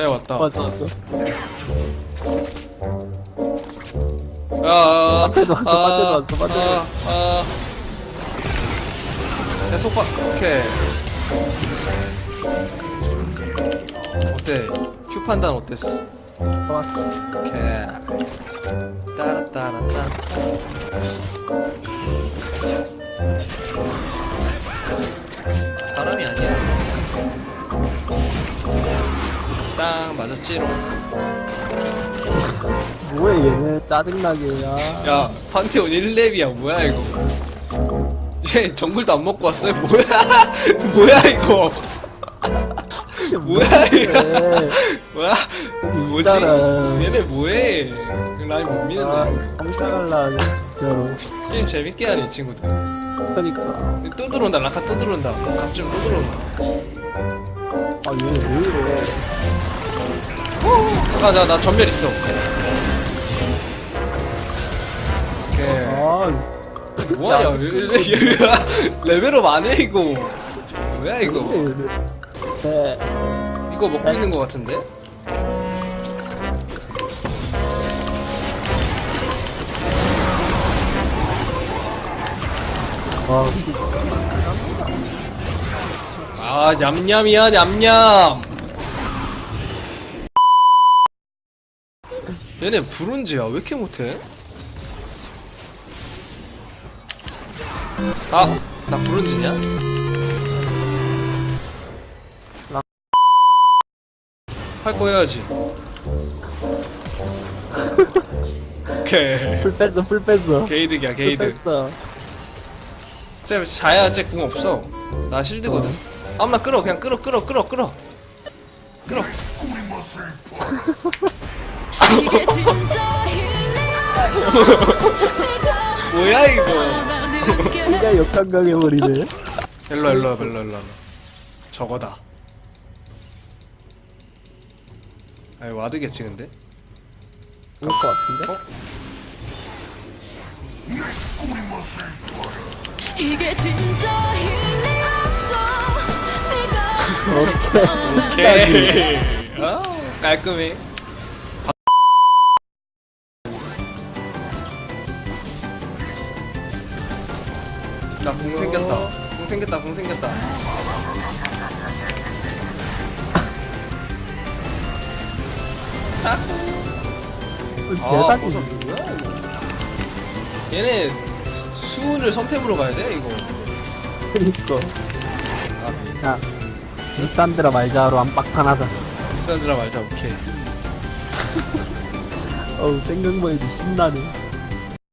야 왔다. 맞아 맞아 야, 아, 빠떼도 왔어, 아, 빠떼도 왔어, 빠떼도 아, 아. 야, 속박, 오케이. 어때? 큐 판단 어땠어? 좋았어 오케이. 따라 따라 따. 딱 맞았지롱. 뭐해 얘네 짜증나게 야 야, 판테온 1렙이야. 뭐야, 이거. 얘 정글도 안 먹고 왔어요? 뭐야? 뭐야, 이거. 뭐야, 이거. 네. 뭐야? 뭐지? 진짜라. 얘네 뭐해? 라인 못 아 미는데. 감사갈라 진짜로 게임 재밌게 하네, 이 친구들. 그러니까 또 들어온다, 라카 또 들어온다. 갑자기 또 들어온다. 아 잠깐, 나, 나 전멸 있어. 오케이. 아 뭐야, 야, 레벨업 안 해, 이거. 뭐야, 이거. 네 이거 먹고 있는 것 같은데? 아, 아, 냠냠이야, 냠냠. 얘네 브론즈야, 왜 이렇게 못해? 아, 나 브론즈냐? 할 거 해야지. 오케이. 풀 뺐어 풀 뺐어 게이득이야, 풀 게이득. 뺐어 쟤 자야 쟤궁 없어. 나 실드거든. 아무나 끌어 그냥 끌어 끌어 끌어 끌어. 끌어. 이게 진짜 힐링이야 뭐야 이거. 진짜 역한강해버리네 일로 일로 일로 일로 일로. 저거다. 아니 와드겠지 근데. 그럴 것 같은데? 이게 진짜 오케이. 아 깔끔해. 나궁 생겼다. 궁 생겼다. 궁 생겼다. 아, 대박이. 뭐야 이거 얘네 수- 수은을 선템으로 가야 돼 이거. 그니까 야 리산드라 말자로 안빡판 하자 비싼 드라 말자 오케이. 어우 생각만 해도 신나네